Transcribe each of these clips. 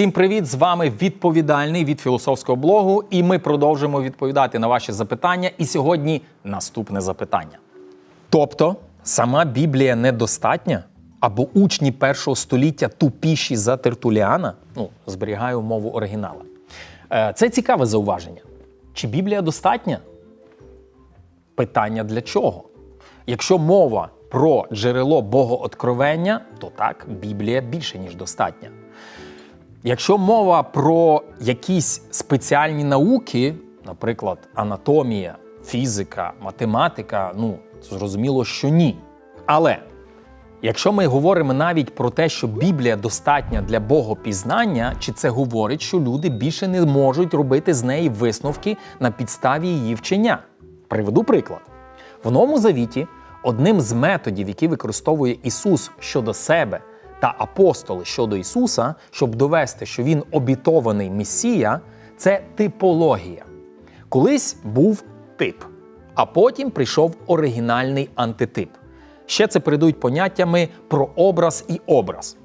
Всім привіт! З вами відповідальний від філософського блогу, і ми продовжимо відповідати на ваші запитання. І сьогодні наступне запитання. Тобто, сама Біблія недостатня? Або учні першого століття тупіші за Тертуліана? Ну, зберігаю мову оригінала. Е, Це цікаве зауваження. Чи Біблія достатня? Питання для чого? Якщо мова про джерело богооткровення, то так, Біблія більше, ніж достатня. Якщо мова про якісь спеціальні науки, наприклад, анатомія, фізика, математика, ну зрозуміло, що ні. Але якщо ми говоримо навіть про те, що Біблія достатня для богопізнання, чи це говорить, що люди більше не можуть робити з неї висновки на підставі її вчення? Приведу приклад. В Новому Завіті одним з методів, які використовує Ісус щодо себе та апостоли щодо Ісуса, щоб довести, що Він обітований Месія, це типологія. Колись був тип, а потім прийшов оригінальний антитип. Ще це передають поняттями про образ і образ.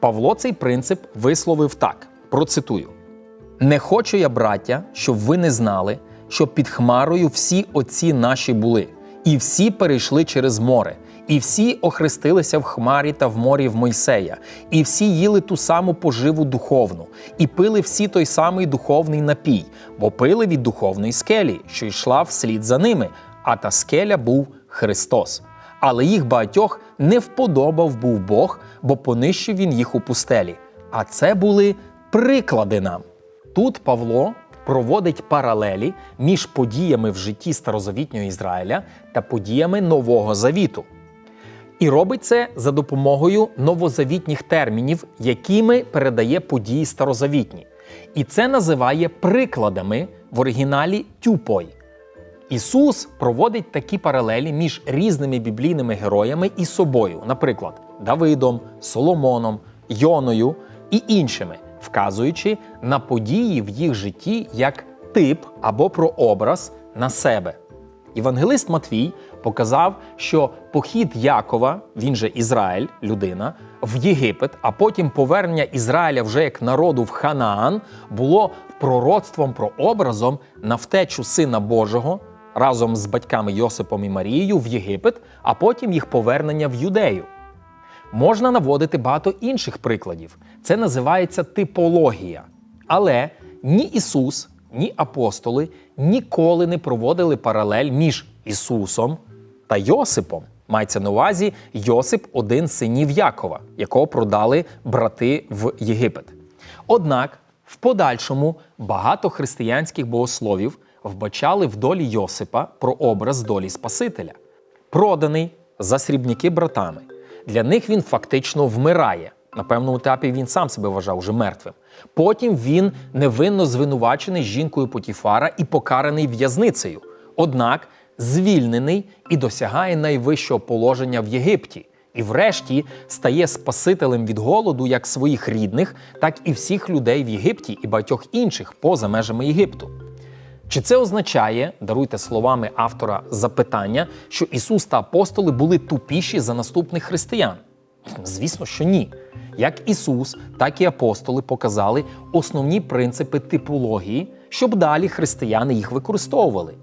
Павло цей принцип висловив так: процитую: Не хочу я, браття, щоб ви не знали, що під хмарою всі отці наші були, і всі перейшли через море, і всі охрестилися в хмарі та в морі в Мойсея, і всі їли ту саму поживу духовну, і пили всі той самий духовний напій, бо пили від духовної скелі, що йшла вслід за ними, а та скеля був Христос. Але їх багатьох не вподобав був Бог, бо понищив він їх у пустелі. А це були приклади нам. Тут Павло проводить паралелі між подіями в житті старозавітнього Ізраїля та подіями Нового Завіту. І робить це за допомогою новозавітніх термінів, якими передає події старозавітні. І це називає прикладами в оригіналі тюпой. Ісус проводить такі паралелі між різними біблійними героями і собою, наприклад, Давидом, Соломоном, Йоною і іншими, вказуючи на події в їх житті як тип або прообраз на себе. Євангелист Матвій показав, що похід Якова, він же Ізраїль, людина, в Єгипет, а потім повернення Ізраїля вже як народу в Ханаан, було пророцтвом прообразом на втечу Сина Божого разом з батьками Йосипом і Марією в Єгипет, а потім їх повернення в Юдею. Можна наводити багато інших прикладів. Це називається типологія. Але ні Ісус, ні апостоли ніколи не проводили паралель між Ісусом та Йосипом. Мається на увазі Йосип один синів Якова, якого продали брати в Єгипет. Однак в подальшому багато християнських богословів вбачали в долі Йосипа прообраз долі Спасителя, проданий за срібняки братами. Для них він фактично вмирає. На певному етапі він сам себе вважав уже мертвим. Потім він невинно звинувачений жінкою Потіфара і покараний в'язницею. Однак звільнений і досягає найвищого положення в Єгипті. І, врешті, стає спасителем від голоду як своїх рідних, так і всіх людей в Єгипті і багатьох інших поза межами Єгипту. Чи це означає, даруйте словами автора запитання, що Ісус та апостоли були тупіші за наступних християн? Звісно, що ні. Як Ісус, так і апостоли показали основні принципи типології, щоб далі християни їх використовували.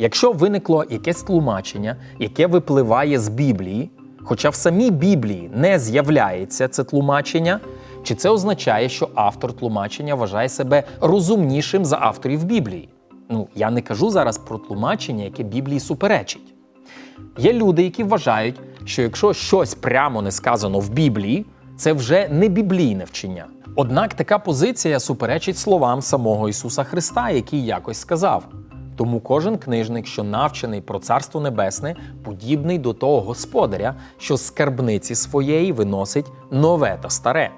Якщо виникло якесь тлумачення, яке випливає з Біблії, хоча в самій Біблії не з'являється це тлумачення, чи це означає, що автор тлумачення вважає себе розумнішим за авторів Біблії? Ну, я не кажу зараз про тлумачення, яке Біблії суперечить. Є люди, які вважають, що якщо щось прямо не сказано в Біблії, це вже не біблійне вчення. Однак така позиція суперечить словам самого Ісуса Христа, який якось сказав. Тому кожен книжник, що навчений про Царство Небесне, подібний до того господаря, що з скарбниці своєї виносить нове та старе.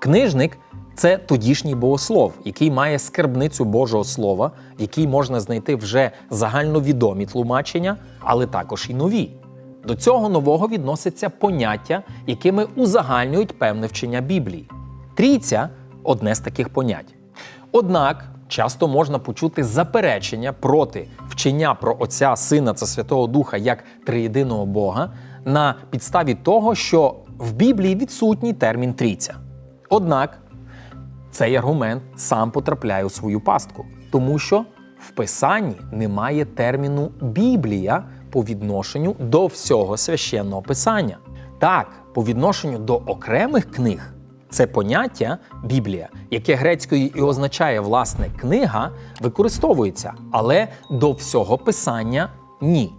Книжник це тодішній богослов, який має скарбницю Божого Слова, в якій можна знайти вже загальновідомі тлумачення, але також і нові. До цього нового відносяться поняття, якими узагальнюють певне вчення Біблії. Трійця одне з таких понять. Однак часто можна почути заперечення проти вчення про Отця, Сина та Святого Духа як триєдиного Бога на підставі того, що в Біблії відсутній термін трійця. Однак цей аргумент сам потрапляє у свою пастку, тому що в писанні немає терміну Біблія по відношенню до всього священного писання. Так, по відношенню до окремих книг це поняття Біблія, яке грецькою і означає власне книга, використовується, але до всього писання ні.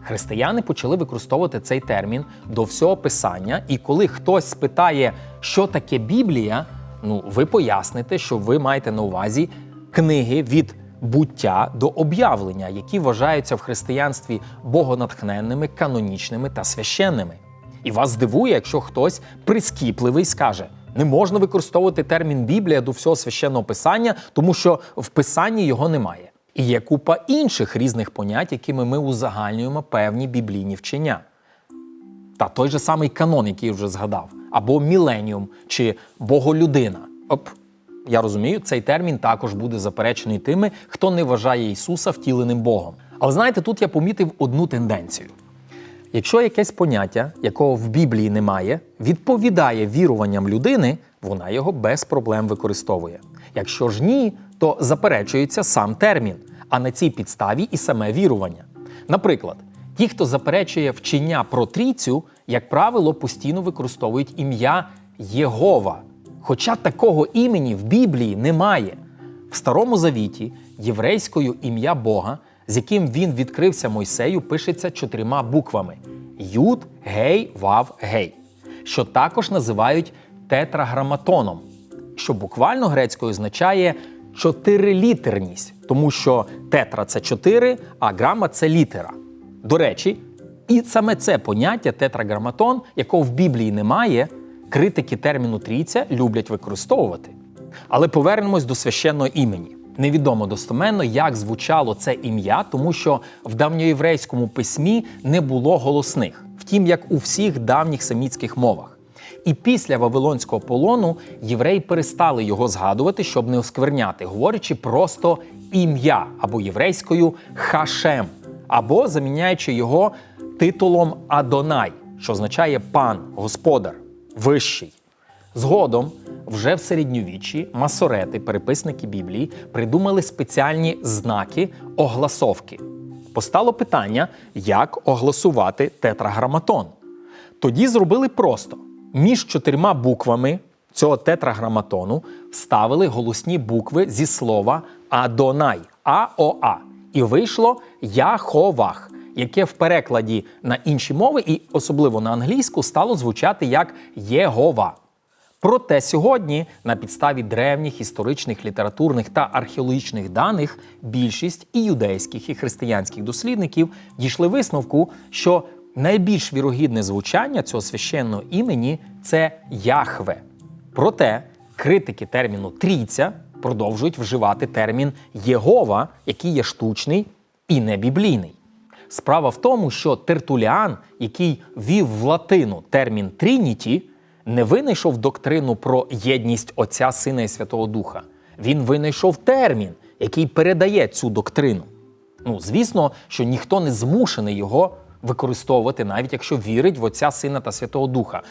Християни почали використовувати цей термін до всього писання, і коли хтось спитає, що таке Біблія, ну ви поясните, що ви маєте на увазі книги від буття до об'явлення, які вважаються в християнстві богонатхненними, канонічними та священними. І вас здивує, якщо хтось прискіпливий скаже: не можна використовувати термін Біблія до всього священного писання, тому що в писанні його немає. І є купа інших різних понять, якими ми узагальнюємо певні біблійні вчення. Та той же самий канон, який я вже згадав, або міленіум чи боголюдина. Оп, я розумію, цей термін також буде заперечений тими, хто не вважає Ісуса втіленим Богом. Але знаєте, тут я помітив одну тенденцію. Якщо якесь поняття, якого в Біблії немає, відповідає віруванням людини, вона його без проблем використовує. Якщо ж ні, то заперечується сам термін, а на цій підставі і саме вірування. Наприклад, ті, хто заперечує вчення про трійцю, як правило, постійно використовують ім'я Єгова. Хоча такого імені в Біблії немає. В Старому Завіті єврейською ім'я Бога, з яким він відкрився Мойсею, пишеться чотирма буквами: Юд, Гей, Вав, Гей, що також називають тетраграматоном, що буквально грецькою означає чотирилітерність, тому що тетра це чотири, а грама це літера. До речі, і саме це поняття тетраграматон, якого в Біблії немає, критики терміну трійця люблять використовувати. Але повернемось до священного імені. Невідомо достоменно, як звучало це ім'я, тому що в давньоєврейському письмі не було голосних, втім, як у всіх давніх семітських мовах. І після Вавилонського полону євреї перестали його згадувати, щоб не оскверняти, говорячи просто ім'я або єврейською хашем, або заміняючи його титулом Адонай, що означає пан, господар, вищий. Згодом, вже в середньовіччі, масорети, переписники Біблії, придумали спеціальні знаки огласовки. Постало питання, як огласувати тетраграматон. Тоді зробили просто: між чотирма буквами цього тетраграматону вставили голосні букви зі слова Адонай АОА. І вийшло Яховах, яке в перекладі на інші мови, і особливо на англійську, стало звучати як Єгова. Проте сьогодні, на підставі древніх історичних, літературних та археологічних даних, більшість і юдейських, і християнських дослідників дійшли висновку, що найбільш вірогідне звучання цього священного імені це Яхве. Проте критики терміну трійця продовжують вживати термін Єгова, який є штучний і не біблійний. Справа в тому, що Тертуліан, який вів в латину термін Трініті, не винайшов доктрину про єдність Отця, Сина і Святого Духа. Він винайшов термін, який передає цю доктрину. Ну, звісно, що ніхто не змушений його використовувати, навіть якщо вірить в Отця, Сина та Святого Духа.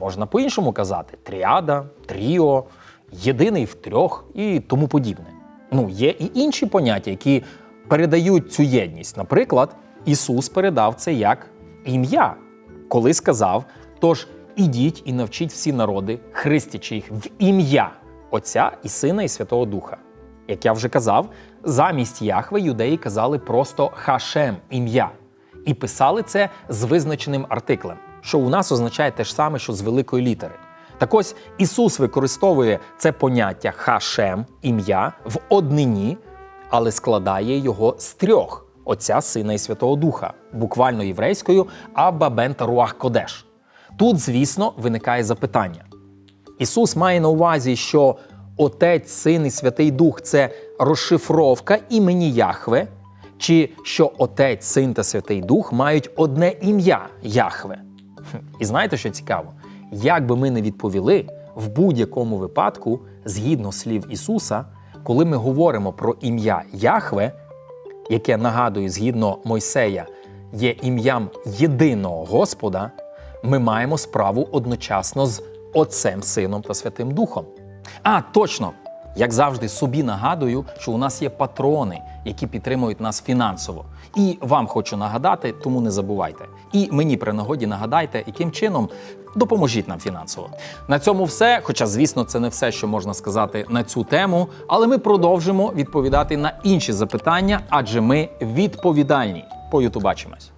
Можна по-іншому казати: тріада, тріо, єдиний в трьох і тому подібне. Ну, є і інші поняття, які передають цю єдність. Наприклад, Ісус передав це як ім'я, коли сказав: тож ідіть і навчіть всі народи, хрестячи їх в ім'я Отця і Сина і Святого Духа. Як я вже казав, замість Яхве юдеї казали просто Хашем ім'я. І писали це з визначеним артиклем, що у нас означає те ж саме, що з великої літери. Так ось Ісус використовує це поняття Хашем ім'я в однині, але складає його з трьох Отця, Сина і Святого Духа, буквально єврейською Абба Бен Таруах Кодеш. Тут, звісно, виникає запитання. Ісус має на увазі, що Отець, Син і Святий Дух це розшифровка імені Яхве, чи що Отець, Син та Святий Дух мають одне ім'я Яхве. І знаєте, що цікаво? Як би ми не відповіли, в будь-якому випадку, згідно слів Ісуса, коли ми говоримо про ім'я Яхве, яке нагадую, згідно Мойсея, є ім'ям єдиного Господа, ми маємо справу одночасно з Отцем, Сином та Святим Духом. А, точно! Як завжди, собі нагадую, що у нас є патрони, які підтримують нас фінансово. І вам хочу нагадати, тому не забувайте. І мені при нагоді нагадайте, яким чином допоможіть нам фінансово. На цьому все. Хоча, звісно, це не все, що можна сказати на цю тему, але ми продовжимо відповідати на інші запитання, адже ми відповідальні. По ютубачимось.